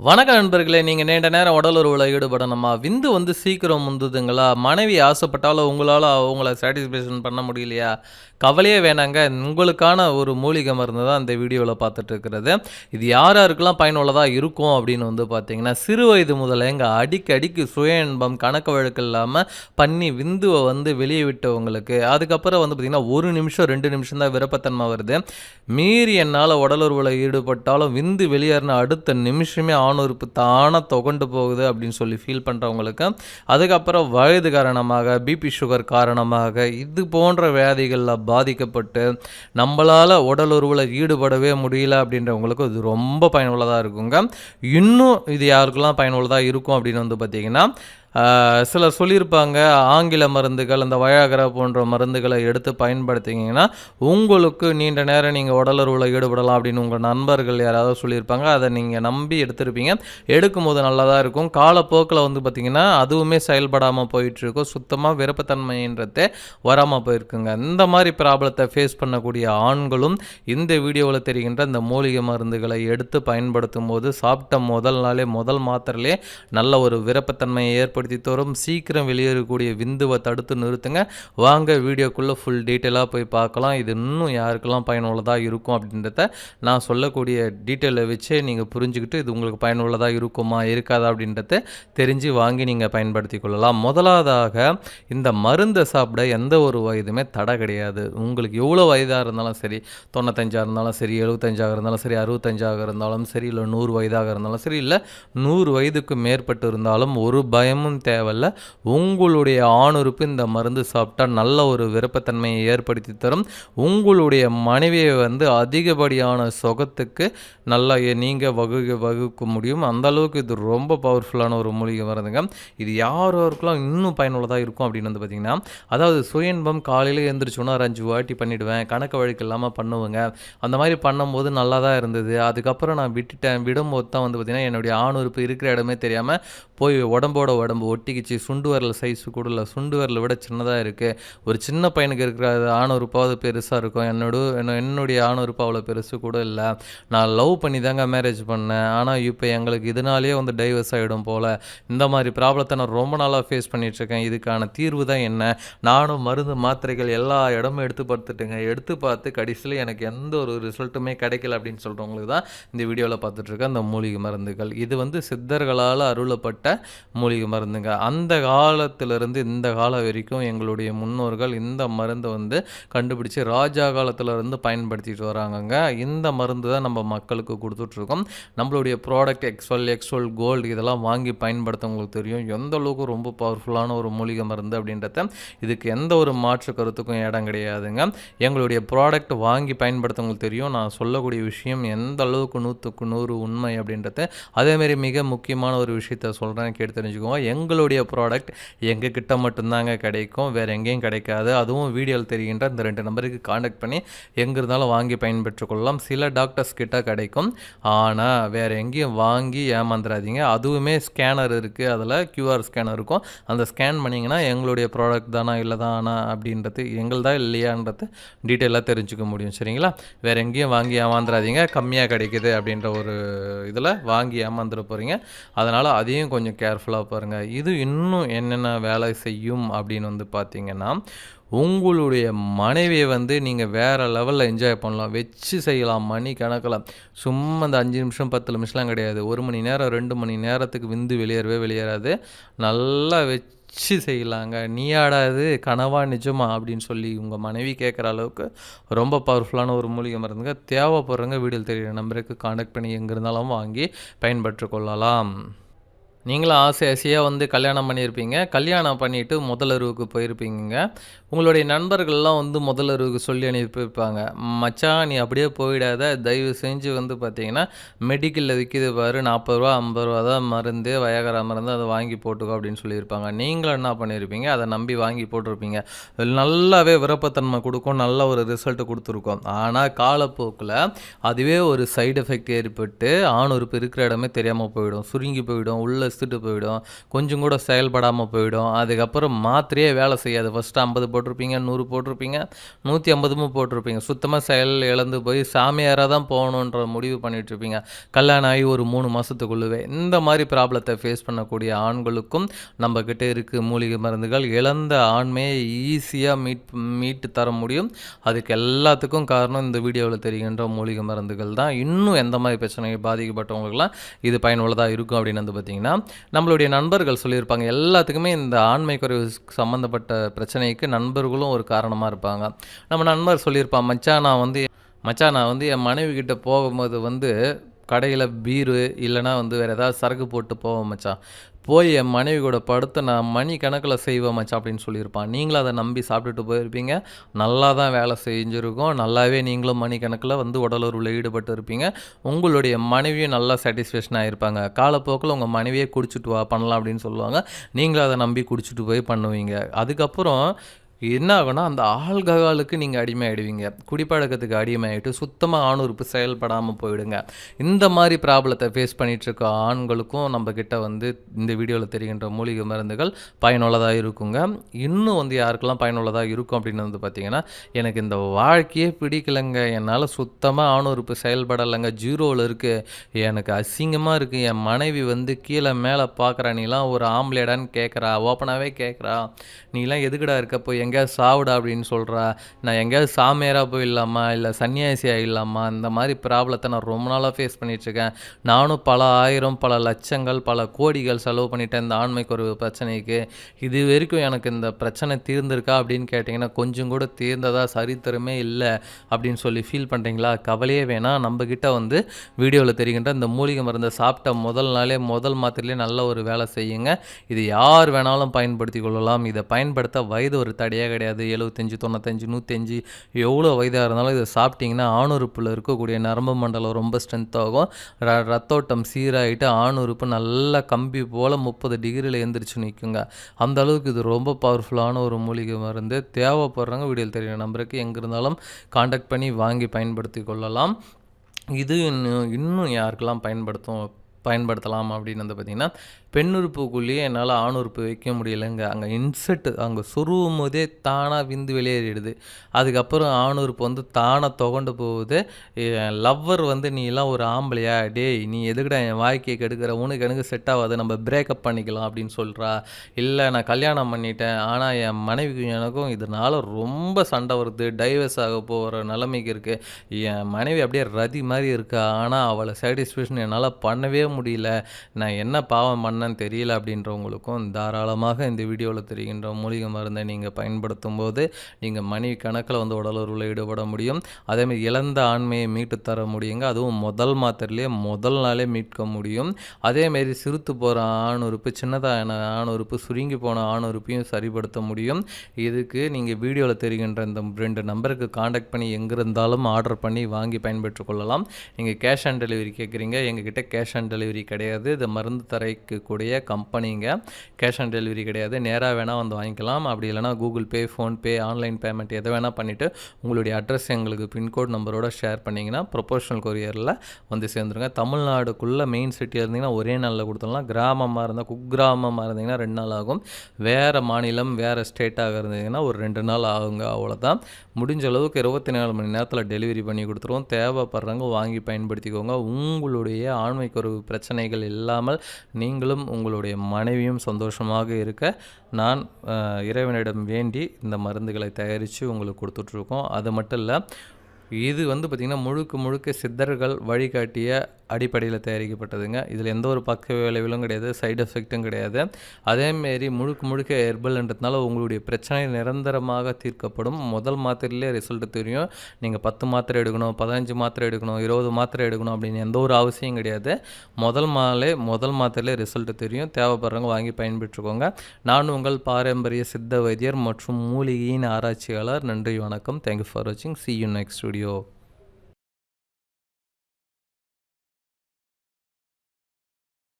வணக்கம் நண்பர்களே நீங்கள் நீண்ட நேரம் உடல் உறவில் ஈடுபடணுமா? விந்து வந்து சீக்கிரம் முந்துதுங்களா மனைவி ஆசைப்பட்டாலும் உங்களால் அவங்கள சாட்டிஸ்ஃபேக்ஷன் பண்ண முடியலையா? கவலையே வேணாங்க. உங்களுக்கான ஒரு மூலிகை மருந்து தான் இந்த வீடியோவில் பார்த்துட்டு இருக்கிறது இது யார் யாருக்கெல்லாம் பயனுள்ளதாக இருக்கும் அப்படின்னு வந்து பார்த்தீங்கன்னா சிறு வயது முதல்ல எங்கள் அடிக்கடிக்கு சுய இன்பம் கணக்கு வழக்கு இல்லாமல் பண்ணி விந்துவை வந்து வெளியே விட்டவங்களுக்கு அதுக்கப்புறம் வந்து பார்த்திங்கன்னா ஒரு நிமிஷம் ரெண்டு நிமிஷம் தான் விருப்பத்தன்மை வருது. மீறி என்னால் உடலுறவில் ஈடுபட்டாலும் விந்து வெளியேறின அடுத்த நிமிஷமே ஆணுறுப்பு தானாக தொகண்டு போகுது அப்படின்னு சொல்லி ஃபீல் பண்ணுறவங்களுக்கு அதுக்கப்புறம் வயது காரணமாக பிபி சுகர் காரணமாக இது போன்ற வியாதிகளில் பாதிக்கப்பட்டு நம்மளால் உடல் உருவில் ஈடுபடவே முடியல அப்படின்றவங்களுக்கு இது ரொம்ப பயனுள்ளதாக இருக்குங்க. இன்னும் இது யாருக்கெல்லாம் பயனுள்ளதாக இருக்கும் அப்படின்னு வந்து பார்த்திங்கன்னா சிலர் சொல்லியிருப்பாங்க ஆங்கில மருந்துகள் அந்த வயாகரா போன்ற மருந்துகளை எடுத்து பயன்படுத்திங்கன்னா உங்களுக்கு நீண்ட நேரம் நீங்கள் உடலுறவில் ஈடுபடலாம் அப்படின்னு உங்கள் நண்பர்கள் யாராவது சொல்லியிருப்பாங்க. அதை நீங்கள் நம்பி எடுத்திருப்பீங்க. எடுக்கும்போது நல்லா தான் இருக்கும். காலப்போக்கில் வந்து பார்த்திங்கன்னா அதுவுமே செயல்படாமல் போயிட்டுருக்கும். சுத்தமாக விருப்பத்தன்மைன்றதே வராமல் போயிருக்குங்க. இந்த மாதிரி ப்ராப்ளத்தை ஃபேஸ் பண்ணக்கூடிய ஆண்களும் இந்த வீடியோவில் தெரிகின்ற இந்த மூலிகை மருந்துகளை எடுத்து பயன்படுத்தும் போது சாப்பிட்ட முதல் நாளே முதல் மாத்திரையிலே நல்ல ஒரு விருப்பத்தன்மையை ஏற்படுத்தி தரும். சீக்கிரம் வெளியேறக்கூடிய விந்துவை தடுத்து நிறுத்துங்க. வாங்க வீடியோக்குள்ளே ஃபுல் டீட்டெயிலாக போய் பார்க்கலாம். இது இன்னும் யாருக்கெல்லாம் பயனுள்ளதாக இருக்கும் அப்படின்றத நான் சொல்லக்கூடிய டீட்டெயிலை வச்சே நீங்கள் புரிஞ்சுக்கிட்டு இது உங்களுக்கு பயனுள்ளதாக இருக்குமா இருக்காதா அப்படின்றத தெரிஞ்சு வாங்கி நீங்கள் பயன்படுத்தி கொள்ளலாம். முதலாவதாக இந்த மருந்தை சாப்பிட எந்த ஒரு வயதுமே தடை கிடையாது. உங்களுக்கு எவ்வளோ வயதாக இருந்தாலும் சரி தொண்ணூத்தஞ்சாக இருந்தாலும் சரி எழுபத்தஞ்சாக இருந்தாலும் சரி அறுபத்தஞ்சாக இருந்தாலும் சரி இல்லை நூறு வயதாக இருந்தாலும் சரி இல்லை நூறு வயதுக்கு மேற்பட்டு இருந்தாலும் ஒரு பயமும் தேவையில்ல. உங்களுடைய ஆணுறுப்பு இந்த மருந்து சாப்பிட்டா நல்ல ஒரு விருப்பத்தன்மையை ஏற்படுத்தி தரும். உங்களுடைய மனைவியை வந்து அதிகப்படியான சுகத்துக்கு நல்லா நீங்கள் வகு வகுக்க முடியும். அந்த அளவுக்கு இது ரொம்ப பவர்ஃபுல்லான ஒரு மூலிகை மருந்துங்க. இது யார் யாருக்கெல்லாம் இன்னும் பயனுள்ளதாக இருக்கும் அப்படின்னு வந்து பார்த்தீங்கன்னா அதாவது சுய இன்பம் காலையில் எழுந்திரிச்சோன்னா ஒரு அஞ்சு வாட்டி பண்ணிவிடுவேன் கணக்கு வழக்கு இல்லாமல் பண்ணுவேங்க. அந்த மாதிரி பண்ணும்போது நல்லா தான் இருந்தது. அதுக்கப்புறம் நான் விட்டுட்டேன். விடும்போது தான் வந்து பார்த்திங்கன்னா என்னுடைய ஆணுறுப்பு இருக்கிற இடமே தெரியாமல் போய் உடம்போட உடம்பு ஒட்டிக்கிச்சு சுண்டு வரல சைஸு கூட இல்லை சுண்டு வரல விட சின்னதாக இருக்குது ஒரு சின்ன பையனுக்கு இருக்கிற ஆணுறுப்பாவது பெருசாக இருக்கும். என்னோட என்ன- என்னுடைய ஆணுறுப்பு அவ்வளோ பெருசு கூட இல்லை. நான் லவ் பண்ணி தாங்க மேரேஜ் பண்ணேன். ஆனால் இப்போ எங்களுக்கு இதனாலேயே வந்து டைவர்ஸ் ஆகிடும் போல். இந்த மாதிரி ப்ராப்ளத்தை நான் ரொம்ப நாளாக ஃபேஸ் பண்ணிகிட்ருக்கேன் இதுக்கான தீர்வு தான் என்ன? நானும் மருந்து மாத்திரைகள் எல்லா இடமும் எடுத்து பார்த்துட்டுங்க. எடுத்து பார்த்து கடைசியில் எனக்கு எந்த ஒரு ரிசல்ட்டுமே கிடைக்கல அப்படின்னு சொல்கிறவங்களுக்கு தான் இந்த வீடியோவில் பார்த்துட்ருக்கேன் அந்த மூலிகை மருந்துகள். இது வந்து சித்தர்களால் அருளப்பட்ட மூலிகை மருந்து இருந்துங்க அந்த காலத்திலிருந்து இந்த காலம் வரைக்கும் எங்களுடைய முன்னோர்கள் இந்த மருந்தை வந்து கண்டுபிடிச்சு ராஜா காலத்திலிருந்து பயன்படுத்திட்டு வராங்கங்க. இந்த மருந்து தான் நம்ம மக்களுக்கு கொடுத்துட்ருக்கோம். நம்மளுடைய ப்ராடக்ட் எக்ஸ்வல் எக்ஸ்வல் கோல்டு இதெல்லாம் வாங்கி பயன்படுத்தவங்களுக்கு தெரியும். எந்த அளவுக்கு ரொம்ப பவர்ஃபுல்லான ஒரு மூலிகை மருந்து அப்படின்றத இதுக்கு எந்த ஒரு மாற்று கருத்துக்கும் இடம் கிடையாதுங்க. எங்களுடைய ப்ராடக்ட் வாங்கி பயன்படுத்தவங்களுக்கு தெரியும். நான் சொல்லக்கூடிய விஷயம் எந்த அளவுக்கு நூற்றுக்கு நூறு உண்மை அப்படின்றத. அதேமாரி மிக முக்கியமான ஒரு விஷயத்த சொல்கிறேன் கேட்டு தெரிஞ்சுக்கோங்க உங்களுடைய ப்ராடக்ட் எங்கள் கிட்ட மட்டும்தாங்க கிடைக்கும். வேறு எங்கேயும் கிடைக்காது. அதுவும் வீடியோவில் தெரிகின்ற இந்த ரெண்டு நம்பருக்கு காண்டாக்ட் பண்ணி எங்கே இருந்தாலும் வாங்கி பயன்பெற்றுக்கொள்ளலாம் சில டாக்டர்ஸ் கிட்ட கிடைக்கும். ஆனால் வேறு எங்கேயும் வாங்கி ஏமாந்துடாதீங்க அதுவுமே ஸ்கேனர் இருக்குது அதில் கியூஆர் ஸ்கேனர் இருக்கும். அந்த ஸ்கேன் பண்ணிங்கன்னா எங்களுடைய ப்ராடக்ட் தானா இல்லை தானா அப்படின்றது எங்கள்தான் இல்லையான்றது டீட்டெயிலாக தெரிஞ்சுக்க முடியும். சரிங்களா? வேறு எங்கேயும் வாங்கி ஏமாந்துடாதீங்க கம்மியாக கிடைக்குது அப்படின்ற ஒரு இதில் வாங்கி ஏமாந்துட போகிறீங்க அதனால் அதையும் கொஞ்சம் கேர்ஃபுல்லாக பாருங்கள் இது இன்னும் என்னென்ன வேலை செய்யும் அப்படின்னு வந்து பார்த்தீங்கன்னா உங்களுடைய மனைவியை வந்து நீங்கள் வேறு லெவலில் என்ஜாய் பண்ணலாம் வச்சு செய்யலாம் மணி கணக்கில் சும்மா அந்த அஞ்சு நிமிஷம் பத்து நிமிஷம்லாம் கிடையாது. ஒரு மணி நேரம் ரெண்டு மணி நேரத்துக்கு விந்து வெளியேறவே வெளியேறாது. நல்லா வச்சு செய்யலாங்க. நீயாடாது கனவா நிஜமா அப்படின்னு சொல்லி உங்கள் மனைவி கேட்குற அளவுக்கு ரொம்ப பவர்ஃபுல்லான ஒரு மூலிகை மருந்துங்க. தேவைப்படுறவங்க வீடியோ தெரியுற நம்பருக்கு காண்டாக்ட் பண்ணி எங்கே இருந்தாலும் வாங்கி பயன்பெற்று கொள்ளலாம். நீங்களும் ஆசை ஆசையாக வந்து கல்யாணம் பண்ணியிருப்பீங்க. கல்யாணம் பண்ணிவிட்டு முதலருவுக்கு போயிருப்பீங்க உங்களுடைய நண்பர்கள்லாம் வந்து முதலருவுக்கு சொல்லி அனுப்பியிருப்பாங்க. மச்சான் நீ அப்படியே போயிடாத. தயவு செஞ்சு வந்து பார்த்தீங்கன்னா மெடிக்கலில் விற்கிது பாரு. நாற்பது ரூபா ஐம்பது ரூபா தான் மருந்து வயகரா மருந்து அதை வாங்கி போட்டுக்கோ அப்படின்னு சொல்லியிருப்பாங்க. நீங்களும் என்ன பண்ணியிருப்பீங்க? அதை நம்பி வாங்கி போட்டிருப்பீங்க. நல்லாவே விருப்பத்தன்மை கொடுக்கும். நல்ல ஒரு ரிசல்ட்டு கொடுத்துருக்கோம். ஆனால் காலப்போக்கில் அதுவே ஒரு சைடு எஃபெக்ட் ஏற்பட்டு ஆணுறுப்பு இருக்கிற இடமே தெரியாமல் போயிடும். சுருங்கி போயிடும். உள்ள வெளுத்துட்டு போயிடும். கொஞ்சம் கூட செயல்படாமல் போயிடும். அதுக்கப்புறம் மாத்திரையே வேலை செய்யாது. ஃபஸ்ட்டு ஐம்பது போட்டிருப்பீங்க நூறு போட்டிருப்பீங்க நூற்றி ஐம்பதுமும் போட்டிருப்பீங்க. சுத்தமாக செயல் இழந்து போய் சாமியாராக தான் போகணுன்ற முடிவு பண்ணிகிட்ருப்பீங்க கல்யாணம் ஆகி ஒரு மூணு மாதத்துக்குள்ளவே இந்த மாதிரி ப்ராப்ளத்தை ஃபேஸ் பண்ணக்கூடிய ஆண்களுக்கும் நம்மக்கிட்ட இருக்குது மூலிகை மருந்துகள். இழந்த ஆண்மையை ஈஸியாக மீட் மீட்டு தர முடியும். அதுக்கு எல்லாத்துக்கும் காரணம் இந்த வீடியோவில் தெரிகின்ற மூலிகை மருந்துகள் தான். இன்னும் எந்த மாதிரி பிரச்சனை பாதிக்கப்பட்டவங்களுக்குலாம் இது பயனுள்ளதாக இருக்கும் அப்படின்னு வந்து பார்த்திங்கன்னா நம்மளுடைய நண்பர்கள் சொல்லியிருப்பாங்க எல்லாத்துக்குமே இந்த ஆண்மை குறைவு சம்மந்தப்பட்ட பிரச்சனைக்கு நண்பர்களும் ஒரு காரணமாக இருப்பாங்க. நம்ம நண்பர் சொல்லியிருப்பான் மச்சான் நான் வந்து மச்சான் நான் வந்து என் மனைவி கிட்ட போகும்போது வந்து கடையில் பீரு இல்லைனா வந்து வேறு ஏதாவது சரக்கு போட்டு போவோம் மச்சான் போய் என் மனைவி கூட படுத்து நான் மணி கணக்கில் செய்வேன் மச்சா அப்படின்னு சொல்லியிருப்பான். நீங்களும் அதை நம்பி சாப்பிட்டுட்டு போயிருப்பீங்க. நல்லா தான் வேலை செஞ்சுருக்கோம். நல்லாவே நீங்களும் மணி கணக்கில் வந்து உடலுறவில் ஈடுபட்டு இருப்பீங்க. உங்களுடைய மனைவியும் நல்லா சாட்டிஸ்ஃபேக்ஷன் ஆகிருப்பாங்க காலப்போக்கில் உங்கள் மனைவியே குடிச்சிட்டு வா பண்ணலாம் அப்படின்னு சொல்லுவாங்க. நீங்களும் அதை நம்பி குடிச்சிட்டு போய் பண்ணுவீங்க. அதுக்கப்புறம் என்ன ஆகும்னா அந்த ஆல்கஹாலுக்கு நீங்கள் அடிமையாயிடுவீங்க. குடிப்பழக்கத்துக்கு அடிமையாயிட்டு சுத்தமாக ஆணுறுப்பு செயல்படாமல் போயிடுங்க. இந்த மாதிரி ப்ராப்ளத்தை ஃபேஸ் பண்ணிகிட்ருக்க ஆண்களுக்கும் நம்மக்கிட்ட வந்து இந்த வீடியோவில் தெரிகின்ற மூலிகை மருந்துகள் பயனுள்ளதாக இருக்குங்க. இன்னும் வந்து யாருக்கெல்லாம் பயனுள்ளதாக இருக்கும் அப்படின்னு வந்து பார்த்தீங்கன்னா எனக்கு இந்த வாழ்க்கையே பிடிக்கலைங்க. என்னால் சுத்தமாக ஆணுறுப்பு செயல்படலைங்க. ஜீரோவில் இருக்குது எனக்கு அசிங்கமாக இருக்குது என் மனைவி வந்து கீழே மேலே பார்க்குறா நீலாம் ஒரு ஆம்லேடான்னு கேட்குறா ஓப்பனாகவே கேட்குறா நீலாம் எதுக்குடா இருக்க? போய் எங்கேயாவது சாவுடா அப்படின்னு சொல்கிறா நான் எங்கேயாவது சாமியாராக போயிடலாமா இல்லை சன்னியாசி ஆகிடலாமா இந்த மாதிரி ப்ராப்ளத்தை நான் ரொம்ப நாளாக ஃபேஸ் பண்ணிகிட்ருக்கேன் நானும் பல ஆயிரம் பல லட்சங்கள் பல கோடிகள் செலவு பண்ணிட்டேன் இந்த ஆண்மைக்கு ஒரு பிரச்சனைக்கு. இது வரைக்கும் எனக்கு இந்த பிரச்சனை தீர்ந்திருக்கா அப்படின்னு கேட்டிங்கன்னா கொஞ்சம் கூட தீர்ந்ததாக சரித்திரமே இல்லை அப்படின்னு சொல்லி ஃபீல் பண்ணுறீங்களா கவலையே வேணாம். நம்மக்கிட்ட வந்து வீடியோவில் தெரிகின்ற இந்த மூலிகை மருந்தை சாப்பிட்ட முதல் நாளே முதல் மாத்திரையிலே நல்ல ஒரு வேலை செய்யுங்க. இது யார் வேணாலும் பயன்படுத்தி கொள்ளலாம். இதை பயன்படுத்த வயது ஒரு தடையாக கிடையாது. எழுபத்தஞ்சி தொண்ணூத்தஞ்சு நூற்றஞ்சு எவ்வளோ வயதாக இருந்தாலும் இதை சாப்பிட்டிங்கன்னா ஆணுறுப்பில் இருக்கக்கூடிய நரம்பு மண்டலம் ரொம்ப ஸ்ட்ரென்த்தாகும் ர ரத்தோட்டம் சீராகிட்டு ஆணுறுப்பு நல்லா கம்பி போல் முப்பது டிகிரியில் எந்திரிச்சு நிற்குங்க அந்த அளவுக்கு இது ரொம்ப பவர்ஃபுல்லான ஒரு மூலிகை மருந்து. தேவைப்படுறவங்க வீடியோவில் தெரியும் நம்பருக்கு எங்கே இருந்தாலும் காண்டாக்ட் பண்ணி வாங்கி பயன்படுத்தி கொள்ளலாம். இது இன்னும் இன்னும் யாருக்கெல்லாம் பயன்படுத்தும் பயன்படுத்தலாம் அப்படின்னு வந்து பார்த்திங்கன்னா பெண் உறுப்புக்குள்ளேயே என்னால் ஆண் உறுப்பு வைக்க முடியலைங்க. அங்கே இன்செட் அங்கே சொருவும் போதே தானாக விந்து வெளியேறிடுது. அதுக்கப்புறம் ஆண் உறுப்பு வந்து தானாக துகண்டு போகுது. லவ்வர் வந்து நீ எல்லாம் ஒரு ஆம்பளையா? டேய் நீ எதுக்குடா என் வாழ்க்கையை கெடுக்கிற? உனக்கு எனக்கு செட் ஆகாது. நம்ம பிரேக்கப் பண்ணிக்கலாம் அப்படின்னு சொல்கிறா இல்லை நான் கல்யாணம் பண்ணிட்டேன். ஆனால் என் மனைவிக்கும் எனக்கும் இதனால் ரொம்ப சண்டை வருது. டைவர்ஸ் ஆக போகிற நிலைமைக்கு இருக்குது என் மனைவி அப்படியே ரதி மாதிரி இருக்கா? ஆனால் அவளை சாட்டிஸ்ஃபேக்ஷன் என்னால் பண்ணவே முடியல. நான் என்ன பாவம் பண்ண என்னன்னு தெரியல அப்படின்றவங்களுக்கும் தாராளமாக இந்த வீடியோவில் தெரிகின்ற மூலிகை மருந்தை நீங்கள் பயன்படுத்தும் போது நீங்கள் மணி கணக்கில் வந்து உடலுறவில் ஈடுபட முடியும். அதேமாதிரி இழந்த ஆண்மையை மீட்டு தர முடியுங்க. அதுவும் முதல் மாத்திரையிலே முதல் நாளே மீட்க முடியும். அதேமாரி சிறுத்து போகிற ஆண் உறுப்பு சின்னதான ஆண் உறுப்பு சுருங்கி போன ஆண் உறுப்பையும் சரிப்படுத்த முடியும். இதுக்கு நீங்கள் வீடியோவில் தெரிகின்ற இந்த ரெண்டு நம்பருக்கு காண்டாக்ட் பண்ணி எங்கே இருந்தாலும் ஆர்டர் பண்ணி வாங்கி பயன்பெற்றுக் கொள்ளலாம். நீங்கள் கேஷ் ஆன் டெலிவரி கேட்குறீங்க. எங்ககிட்ட கேஷ் ஆன் டெலிவரி கிடையாது. இந்த மருந்து தரைக்கு இருக்கக்கூடிய கம்பெனிங்க. கேஷ் ஆன் டெலிவரி கிடையாது. நேராக வேணால் வந்து வாங்கிக்கலாம். அப்படி இல்லைனா Google Pay PhonePe online payment எதை வேணால் பண்ணிவிட்டு உங்களுடைய அட்ரஸ் எங்களுக்கு பின்கோட் நம்பரோட ஷேர் பண்ணிங்கன்னா ப்ரொபோஷனல் கொரியரில் வந்து சேர்ந்துருங்க. தமிழ்நாடுக்குள்ளே மெயின் சிட்டியாக இருந்தீங்கன்னா ஒரே நாளில் கொடுத்துடலாம். கிராமமாக இருந்தால் குக்கிராமமாக இருந்தீங்கன்னா ரெண்டு நாள் ஆகும். வேறு மாநிலம் வேறு ஸ்டேட்டாக இருந்தீங்கன்னா ஒரு ரெண்டு நாள் ஆகுங்க. அவ்வளோதான் முடிஞ்ச அளவுக்கு இருபத்தி நாலு மணி நேரத்தில் டெலிவரி பண்ணி கொடுத்துருவோம். தேவைப்படுறவங்க வாங்கி பயன்படுத்திக்கோங்க. உங்களுடைய ஆண்மைக்குறவு பிரச்சனைகள் இல்லாமல் நீங்களும் உங்களுடைய மனைவியும் சந்தோஷமாக இருக்க நான் இறைவனிடம் வேண்டி இந்த மருந்துகளை தயாரித்து உங்களுக்கு கொடுத்துட்ருக்கோம். அது மட்டும் இல்லை இது வந்து பார்த்திங்கன்னா முழுக்க முழுக்க சித்தர்கள் வழிகாட்டிய அடிப்படையில் தயாரிக்கப்பட்டதுங்க. இதில் எந்த ஒரு பக்க விளைவுகளும் கிடையாது சைடு எஃபெக்ட்டும் கிடையாது. அதேமாரி முழுக்க முழுக்க ஹெர்பல்ன்றதுனால உங்களுடைய பிரச்சனை நிரந்தரமாக தீர்க்கப்படும். முதல் மாத்திரையிலே ரிசல்ட் தெரியும். நீங்கள் பத்து மாத்திரை எடுக்கணும் பதினஞ்சு மாத்திரை எடுக்கணும் இருபது மாத்திரை எடுக்கணும் அப்படின்னு எந்த ஒரு அவசியம் கிடையாது. முதல் மாலே முதல் மாத்திரையிலே ரிசல்ட் தெரியும். தேவைப்படுறவங்க வாங்கி பயன்பெற்றுக்கோங்க. நான் உங்கள் பாரம்பரிய சித்த வைத்தியர் மற்றும் மூலிகையின் ஆராய்ச்சியாளர். நன்றி வணக்கம். தேங்க்யூ ஃபார் வாட்சிங் see you next studio your